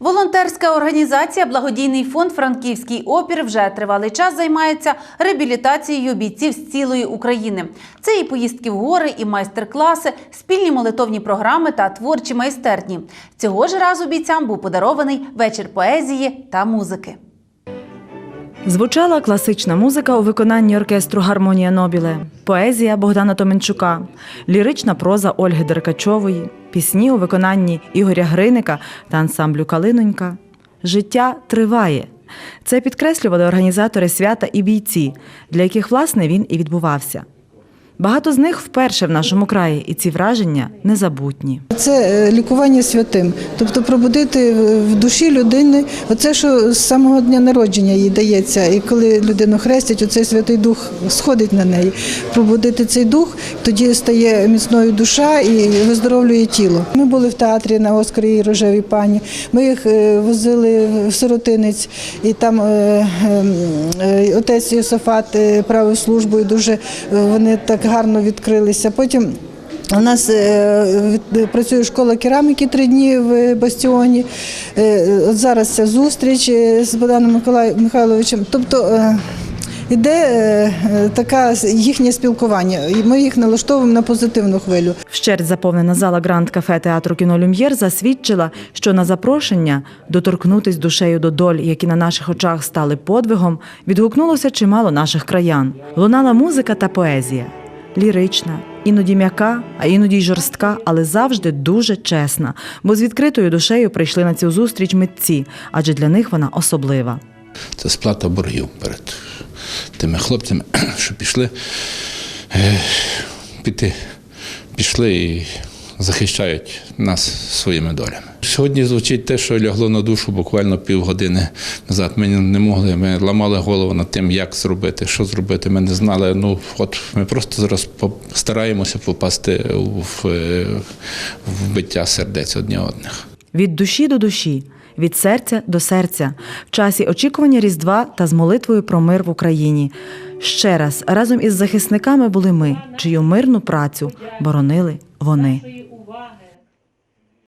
Волонтерська організація Благодійний фонд Франківський опір вже тривалий час займається реабілітацією бійців з цілої України. Це і поїздки в гори, і майстер-класи, спільні молитовні програми та творчі майстерні. Цього ж разу бійцям був подарований вечір поезії та музики. Звучала класична музика у виконанні оркестру Гармонія Нобіле, поезія Богдана Томенчука, лірична проза Ольги Деркачової, пісні у виконанні Ігоря Гриника та ансамблю Калинонька. Життя триває. Це підкреслювали організатори свята і бійці, для яких власне він і відбувався. Багато з них вперше в нашому краї, і ці враження незабутні. Це е, лікування святим, тобто пробудити в душі людини оце, що з самого дня народження їй дається. І коли людину хрестять, оцей святий дух сходить на неї. Пробудити цей дух, тоді стає міцною душа і виздоровлює тіло. Ми були в театрі на Оскарі і рожевій пані. Ми їх е, возили в сиротинець, і там е, е, отець Йосафат е, правив службу, і дуже вони так гарно відкрилися. Потім у нас е, працює школа кераміки три дні в бастіоні. Е, От зараз ця зустріч е, з Богданом Михайловичем. Тобто іде е, їхнє спілкування, і ми їх налаштовуємо на позитивну хвилю. Вщерть заповнена зала Гранд кафе театру кіно Люм'єр засвідчила, що на запрошення доторкнутись душею до доль, які на наших очах стали подвигом, відгукнулося чимало наших краян. Лунала музика та поезія. Лірична, іноді м'яка, а іноді й жорстка, але завжди дуже чесна, бо з відкритою душею прийшли на цю зустріч митці, адже для них вона особлива. Це сплата боргів перед тими хлопцями, що пішли е, піти, пішли і захищають нас своїми долями. Сьогодні звучить те, що лягло на душу буквально півгодини назад. Ми не могли, ми ламали голову над тим, як зробити, що зробити. Ми не знали. Ну от ми просто зараз по- стараємося попасти е, в биття сердець одні одних. Від душі до душі, від серця до серця, в часі очікування Різдва та з молитвою про мир в Україні. Ще раз разом із захисниками були ми, чию мирну працю боронили вони.